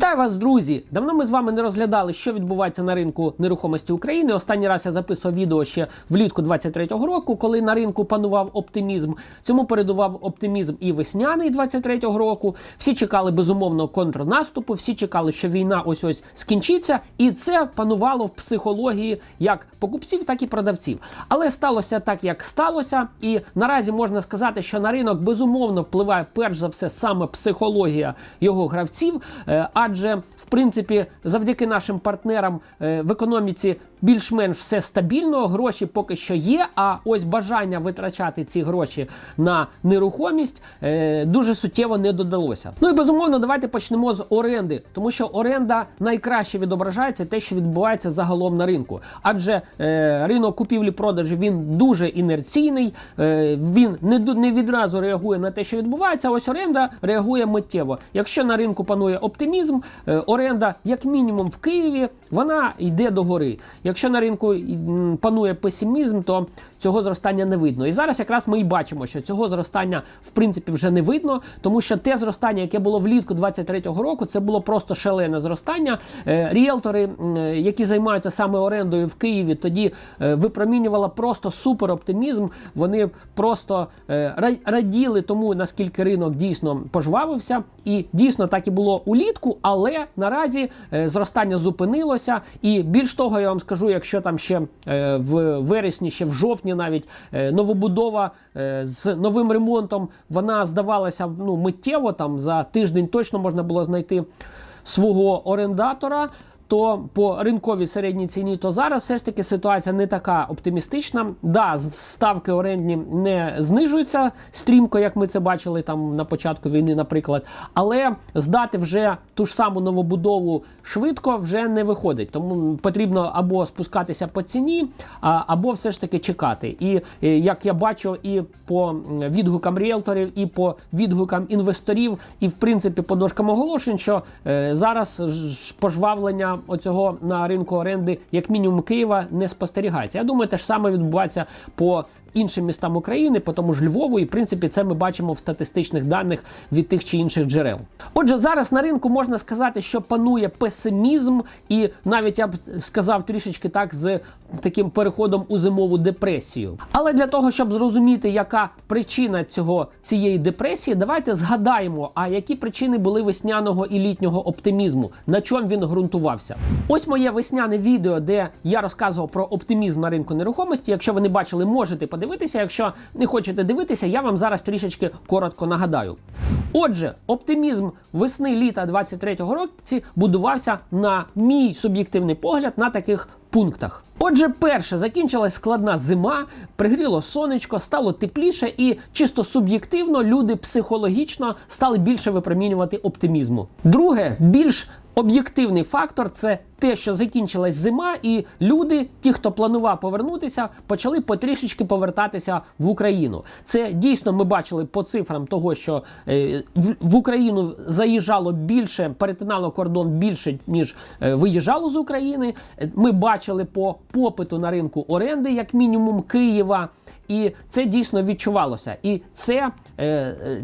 Вітаю вас, друзі! Давно ми з вами не розглядали, що відбувається на ринку нерухомості України. Останній раз я записував відео ще влітку 23-го року, коли на ринку панував оптимізм. Цьому передував оптимізм і весняний 23-го року. Всі чекали безумовно контрнаступу, всі чекали, що війна ось ось скінчиться, і це панувало в психології як покупців, так і продавців. Але сталося так, як сталося, і наразі можна сказати, що на ринок безумовно впливає перш за все саме психологія його гравців. Е, Адже в принципі, завдяки нашим партнерам е, в економіці більш-менш все стабільно, гроші поки що є. А ось бажання витрачати ці гроші на нерухомість е, дуже суттєво не додалося. Ну і безумовно, давайте почнемо з оренди, тому що оренда найкраще відображається те, що відбувається загалом на ринку. Адже е, ринок купівлі-продажі він дуже інерційний, він не, відразу реагує на те, що відбувається. Ось оренда реагує миттєво. Якщо на ринку панує оптимізм, е, оренда, як мінімум в Києві, вона йде догори. Якщо на ринку панує песимізм, то цього зростання не видно. І зараз якраз ми і бачимо, що цього зростання в принципі вже не видно, тому що те зростання, яке було влітку 23-го року, це було просто шалене зростання. Е, Ріелтори, е, які займаються саме орендою в Києві, тоді е, випромінювала просто супер оптимізм. Вони просто раділи тому, наскільки ринок дійсно пожвавився, і дійсно так і було улітку, але наразі зростання зупинилося. І більш того, я вам скажу, якщо там ще в вересні, ще в жовтні навіть е, новобудова е, з новим ремонтом, вона здавалася ну, миттєво, там за тиждень точно можна було знайти свого орендатора. То по ринковій середній ціні, то зараз все ж таки ситуація не така оптимістична. Да, ставки орендні не знижуються стрімко, як ми це бачили там на початку війни, наприклад. Але здати вже ту ж саму новобудову швидко вже не виходить. Тому потрібно або спускатися по ціні, або все ж таки чекати. І е, як я бачу, і по відгукам ріелторів, і по відгукам інвесторів, і в принципі по дошкам оголошень, що е, зараз пожвавлення оцього на ринку оренди, як мінімум Києва, не спостерігається. Я думаю, те ж саме відбувається по іншим містам України, по тому ж Львову, і в принципі це ми бачимо в статистичних даних від тих чи інших джерел. Отже, зараз на ринку можна сказати, що панує песимізм, і навіть я б сказав трішечки так з таким переходом у зимову депресію. Але для того, щоб зрозуміти, яка причина цього цієї депресії, давайте згадаємо, а які причини були весняного і літнього оптимізму, на чому він ґрунтувався. Ось моє весняне відео, де я розказував про оптимізм на ринку нерухомості. Якщо ви не бачили, можете подивитися. Якщо не хочете дивитися, я вам зараз трішечки коротко нагадаю. Отже, оптимізм весни літа 23-го року будувався на мій суб'єктивний погляд на таких пунктах. Отже, перше, закінчилась складна зима, пригріло сонечко, стало тепліше, і чисто суб'єктивно люди психологічно стали більше випромінювати оптимізму. Друге, більш об'єктивний фактор це те, що закінчилась зима, і люди, ті, хто планував повернутися, почали потрішечки повертатися в Україну. Це дійсно ми бачили по цифрам того, що е, в, Україну заїжджало більше, перетинало кордон більше, ніж е, виїжджало з України. Е, Ми бачили по попиту на ринку оренди, як мінімум Києва. І це дійсно відчувалося. І це е, е,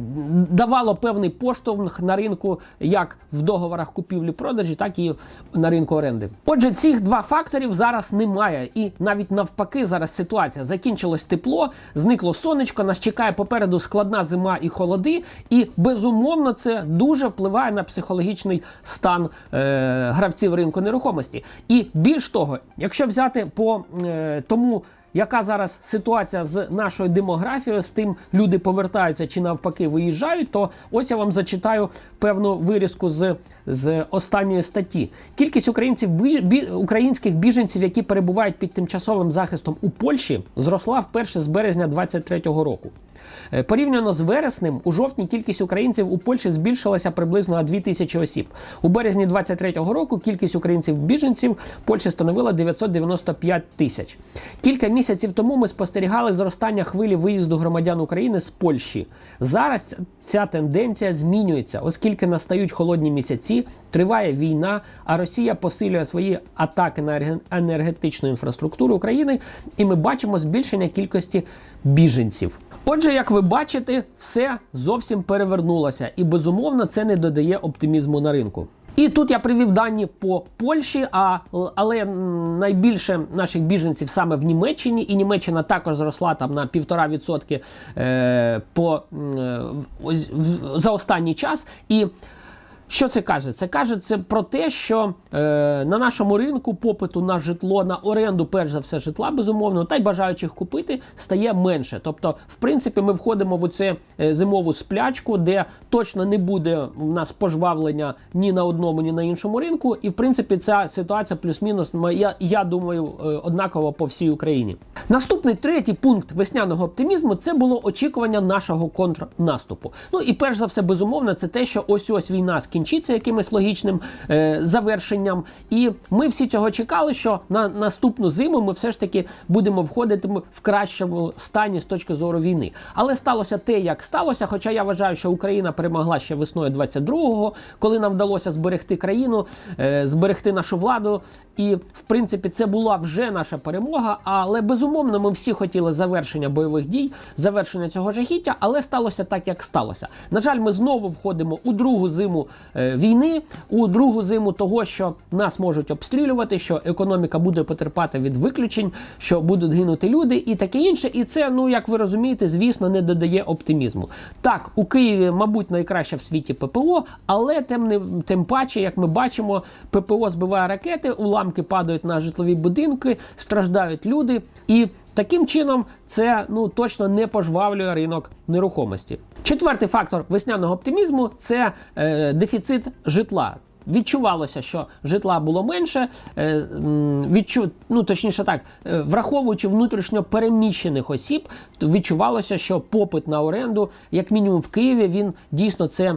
давало певний поштовх на ринку як в договорах купівлі-продажі, так і на ринку оренди. Отже, цих два факторів зараз немає. І навіть навпаки, зараз ситуація закінчилось тепло, зникло сонечко, нас чекає попереду складна зима і холоди. І безумовно це дуже впливає на психологічний стан е, гравців ринку нерухомості. І більш того, якщо взяти по е, тому яка зараз ситуація з нашою демографією, з тим люди повертаються чи навпаки виїжджають, то ось я вам зачитаю певну вирізку з, з останньої статті. Кількість українців бі, українських біженців, які перебувають під тимчасовим захистом у Польщі, зросла вперше з березня 2023 року. Е, Порівняно з вереснем, у жовтні кількість українців у Польщі збільшилася приблизно на 2 тисячі осіб. У березні 23-го року кількість українців-біженців Польщі становила 995 тисяч. Кілька місяців тому ми спостерігали зростання хвилі виїзду громадян України з Польщі. Зараз ця- тенденція змінюється, оскільки настають холодні місяці, триває війна, а Росія посилює свої атаки на енергетичну інфраструктуру України, і ми бачимо збільшення кількості біженців. Отже, як ви бачите, все зовсім перевернулося, і безумовно це не додає оптимізму на ринку. І тут я привів дані по Польщі, а, але найбільше наших біженців саме в Німеччині, і Німеччина також зросла там на півтора відсотки е, по, е, за останній час. І що це каже? Це каже це про те, що е, на нашому ринку попиту на житло, на оренду, перш за все, житла, безумовно, та й бажаючих купити стає менше. Тобто, в принципі, ми входимо в цю зимову сплячку, де точно не буде у нас пожвавлення ні на одному, ні на іншому ринку. І в принципі, ця ситуація плюс-мінус, м- я, думаю, е, однаково по всій Україні. Наступний третій пункт весняного оптимізму це було очікування нашого контрнаступу. Ну і перш за все, безумовно, це те, що ось ось війна скінчиться якимось логічним е, завершенням. І ми всі цього чекали, що на наступну зиму ми все ж таки будемо входити в кращому стані з точки зору війни. Але сталося те, як сталося. Хоча я вважаю, що Україна перемогла ще весною 22-го, коли нам вдалося зберегти країну, е, зберегти нашу владу. І в принципі це була вже наша перемога. Але безумовно, ми всі хотіли завершення бойових дій, завершення цього жахіття, але сталося так, як сталося. На жаль, ми знову входимо у другу зиму війни, у другу зиму того, що нас можуть обстрілювати, що економіка буде потерпати від виключень, що будуть гинути люди і таке інше. І це, ну як ви розумієте, звісно, не додає оптимізму. Так, у Києві, мабуть, найкраще в світі ППО, але тим не тим паче, як ми бачимо, ППО збиває ракети, уламки падають на житлові будинки, страждають люди. І таким чином це ну точно не пожвавлює ринок нерухомості. Четвертий фактор весняного оптимізму це е, дефіцит житла. Відчувалося, що житла було менше, е, відчу, ну точніше так, е, враховуючи внутрішньо переміщених осіб, відчувалося, що попит на оренду, як мінімум в Києві, він дійсно це,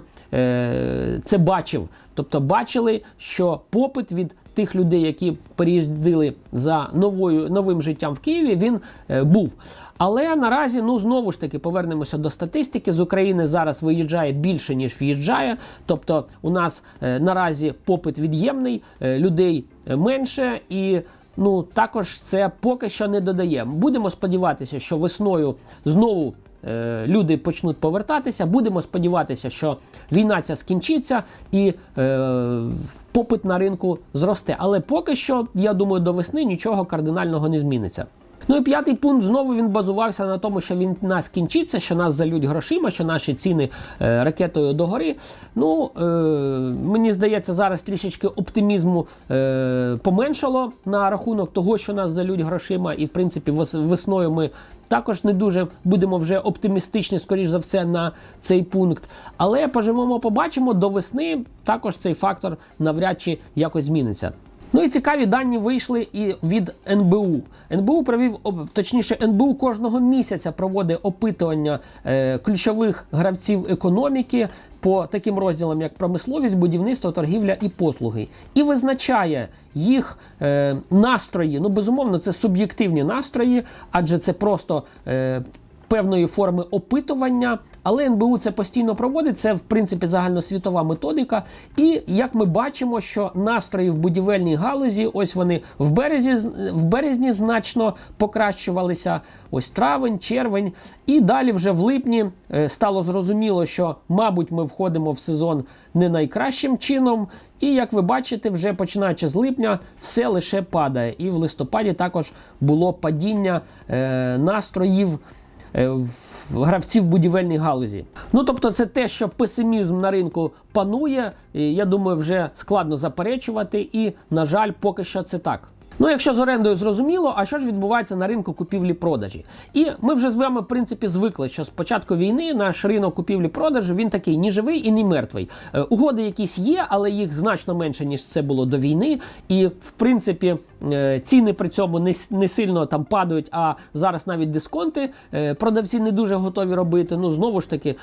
це бачив. Тобто бачили, що попит від тих людей, які переїздили за новою новим життям в Києві, він е, був. Але наразі, ну знову ж таки, повернемося до статистики. З України зараз виїжджає більше ніж в'їжджає. Тобто, у нас е, наразі попит від'ємний, е, людей менше і. Ну також це поки що не додає. Будемо сподіватися, що весною знову е, люди почнуть повертатися. Будемо сподіватися, що війна ця скінчиться і е, попит на ринку зросте. Але поки що, я думаю, до весни нічого кардинального не зміниться. Ну і п'ятий пункт знову він базувався на тому, що він нас кінчиться, що нас залють грошима, що наші ціни е, ракетою догори. Ну е, мені здається, зараз трішечки оптимізму е, поменшало на рахунок того, що нас залють грошима, і в принципі весною ми. Також не дуже будемо вже оптимістичні, скоріш за все, на цей пункт. Але поживемо, побачимо до весни. Також цей фактор навряд чи якось зміниться. Ну і цікаві дані вийшли і від НБУ. НБУ провів точніше, НБУ кожного місяця проводить опитування е, ключових гравців економіки по таким розділам, як промисловість, будівництво, торгівля і послуги, і визначає їх е, настрої. Ну безумовно, це суб'єктивні настрої, адже це просто. Е, певної форми опитування, але НБУ це постійно проводить. Це в принципі загальносвітова методика. І як ми бачимо, що настрої в будівельній галузі, ось вони в березі в березні значно покращувалися. Ось травень, червень, і далі вже в липні е, стало зрозуміло, що, мабуть, ми входимо в сезон не найкращим чином. І як ви бачите, вже починаючи з липня, все лише падає. І в листопаді також було падіння е, настроїв гравців будівельній галузі. Ну тобто, це те, що песимізм на ринку панує. Я думаю, вже складно заперечувати, і на жаль, поки що це так. Ну, якщо з орендою зрозуміло, а що ж відбувається на ринку купівлі-продажі? І ми вже з вами, в принципі, звикли, що з початку війни наш ринок купівлі-продажу він такий ні живий і ні мертвий. Е, угоди якісь є, але їх значно менше, ніж це було до війни. І в принципі е, ціни при цьому не, не сильно там падають, а зараз навіть дисконти е, продавці не дуже готові робити. Ну, знову ж таки,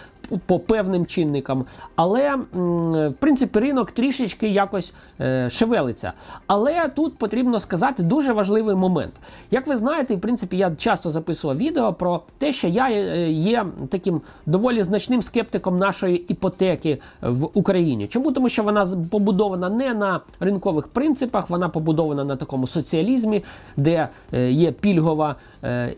по- певним чинникам. Але в принципі ринок трішечки якось е, шевелиться. Але тут потрібно сказати дуже важливий момент. Як ви знаєте, в принципі, я часто записував відео про те, що я е, є таким доволі значним скептиком нашої іпотеки в Україні. Чому? Тому що вона побудована не на ринкових принципах, вона побудована на такому соціалізмі, де е, є пільгова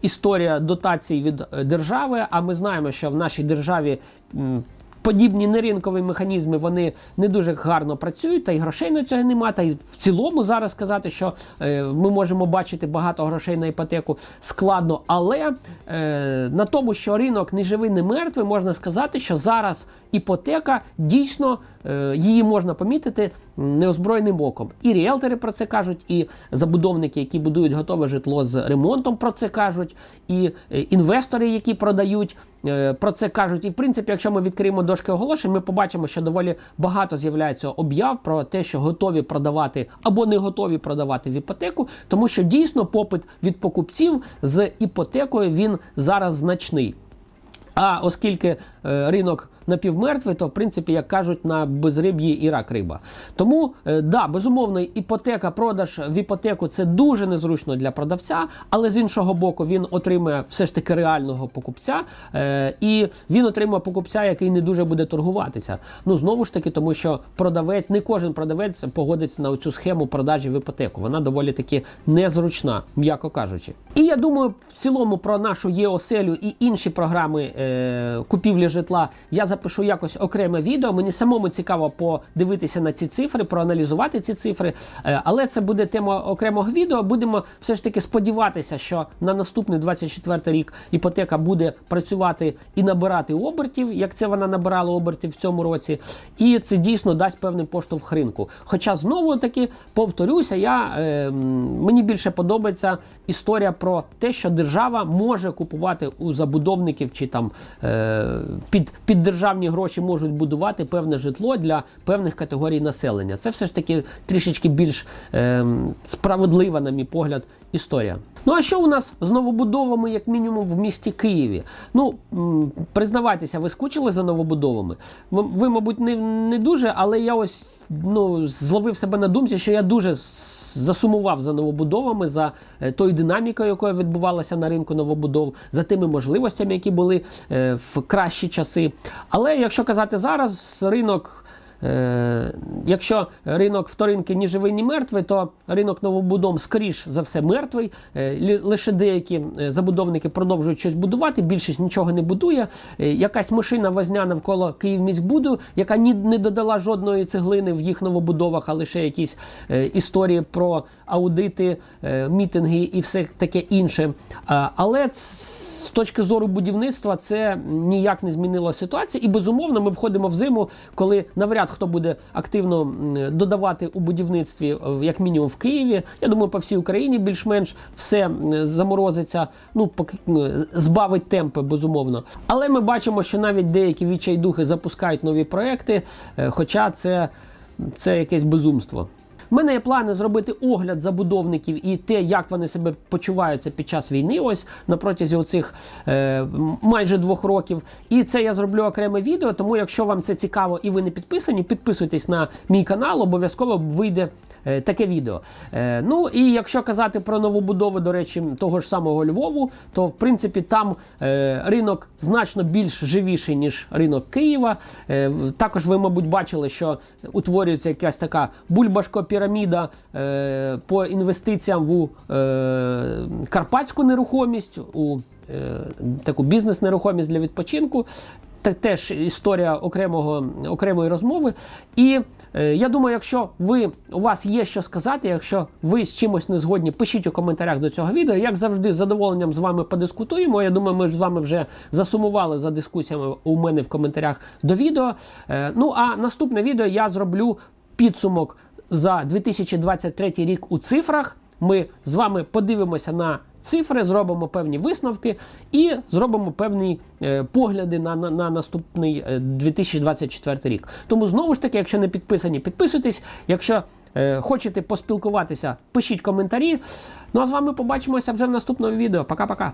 історія дотацій від держави. А ми знаємо, що в нашій державі. 嗯 подібні неринкові механізми вони не дуже гарно працюють, та й грошей на цього немає. Та й в цілому зараз сказати, що е, ми можемо бачити багато грошей на іпотеку складно. Але е, на тому, що ринок не живий, не мертвий, можна сказати, що зараз іпотека дійсно е, її можна помітити неозброєним оком. І ріелтори про це кажуть, і забудовники, які будують готове житло з ремонтом, про це кажуть, і е, інвестори, які продають, е, про це кажуть. І в принципі, якщо ми відкриємо дошки оголошень, ми побачимо, що доволі багато з'являється об'яв про те, що готові продавати або не готові продавати в іпотеку, тому що дійсно попит від покупців з іпотекою він зараз значний. А оскільки е, ринок напівмертвий, то в принципі, як кажуть, на безриб'ї і рак риба. Тому, е, да, безумовно, іпотека, продаж в іпотеку це дуже незручно для продавця, але з іншого боку, він отримує все ж таки реального покупця, е, і він отримує покупця, який не дуже буде торгуватися. Ну знову ж таки, тому що продавець, не кожен продавець погодиться на цю схему продажі в іпотеку. Вона доволі таки незручна, м'яко кажучи. І я думаю, в цілому про нашу ЄОселю і інші програми е, купівлі житла я запишу якось окреме відео. Мені самому цікаво подивитися на ці цифри, проаналізувати ці цифри. Е, але це буде тема окремого відео. Будемо все ж таки сподіватися, що на наступний 24 рік іпотека буде працювати і набирати обертів, як це вона набирала обертів в цьому році. І це дійсно дасть певний поштовх ринку. Хоча знову таки повторюся, я, е, мені більше подобається історія про те, що держава може купувати у забудовників чи там е, під, під державні гроші можуть будувати певне житло для певних категорій населення. Це все ж таки трішечки більш е, справедлива, на мій погляд, історія. Ну а що у нас з новобудовами, як мінімум, в місті Києві? Ну признавайтеся, ви скучили за новобудовами? Ви, мабуть, не, не дуже, але я ось ну, зловив себе на думці, що я дуже засумував за новобудовами, за е, тою динамікою, якою відбувалася на ринку новобудов, за тими можливостями, які були е, в кращі часи. Але якщо казати зараз, ринок. Е, якщо ринок вторинки ні живий, ні мертвий, то ринок новобудов скоріш за все мертвий. Е, лише деякі е, забудовники продовжують щось будувати, більшість нічого не будує. Якась машина возня навколо Київміськбуду, яка ні не додала жодної цеглини в їх новобудовах, а лише якісь історії про аудити, мітинги і все таке інше. Але з точки зору будівництва це ніяк не змінило ситуацію. І безумовно, ми входимо в зиму, коли навряд хто буде активно додавати у будівництві, е, як мінімум в Києві. Я думаю, по всій Україні більш-менш все заморозиться, ну поки збавить темпи, безумовно. Але ми бачимо, що навіть деякі відчайдухи запускають нові проекти, е, хоча це, це якесь безумство. У мене є плани зробити огляд забудовників і те, як вони себе почуваються під час війни, ось на протязі оцих е, майже двох років. І це я зроблю окреме відео. Тому, якщо вам це цікаво і ви не підписані, підписуйтесь на мій канал, обов'язково вийде. Е, Таке відео. Е, ну і якщо казати про новобудови, до речі, того ж самого Львову, то в принципі там е, ринок значно більш живіший, ніж ринок Києва. Також ви, мабуть, бачили, що утворюється якась така бульбашко-піраміда по інвестиціям в карпатську нерухомість, у таку бізнес-нерухомість для відпочинку. Це теж історія окремого, окремої розмови. І е, я думаю, якщо ви у вас є що сказати, якщо ви з чимось не згодні, пишіть у коментарях до цього відео. Як завжди, з задоволенням з вами подискутуємо. Я думаю, ми з вами вже засумували за дискусіями у мене в коментарях до відео. Е, ну а наступне відео я зроблю підсумок за 2023 рік у цифрах. Ми з вами подивимося на цифри, зробимо певні висновки і зробимо певні е, погляди на, на, на наступний е, 2024 рік. Тому знову ж таки, якщо не підписані, підписуйтесь. Якщо е, хочете поспілкуватися, пишіть коментарі. Ну а з вами побачимося вже в наступному відео. Пока-пока.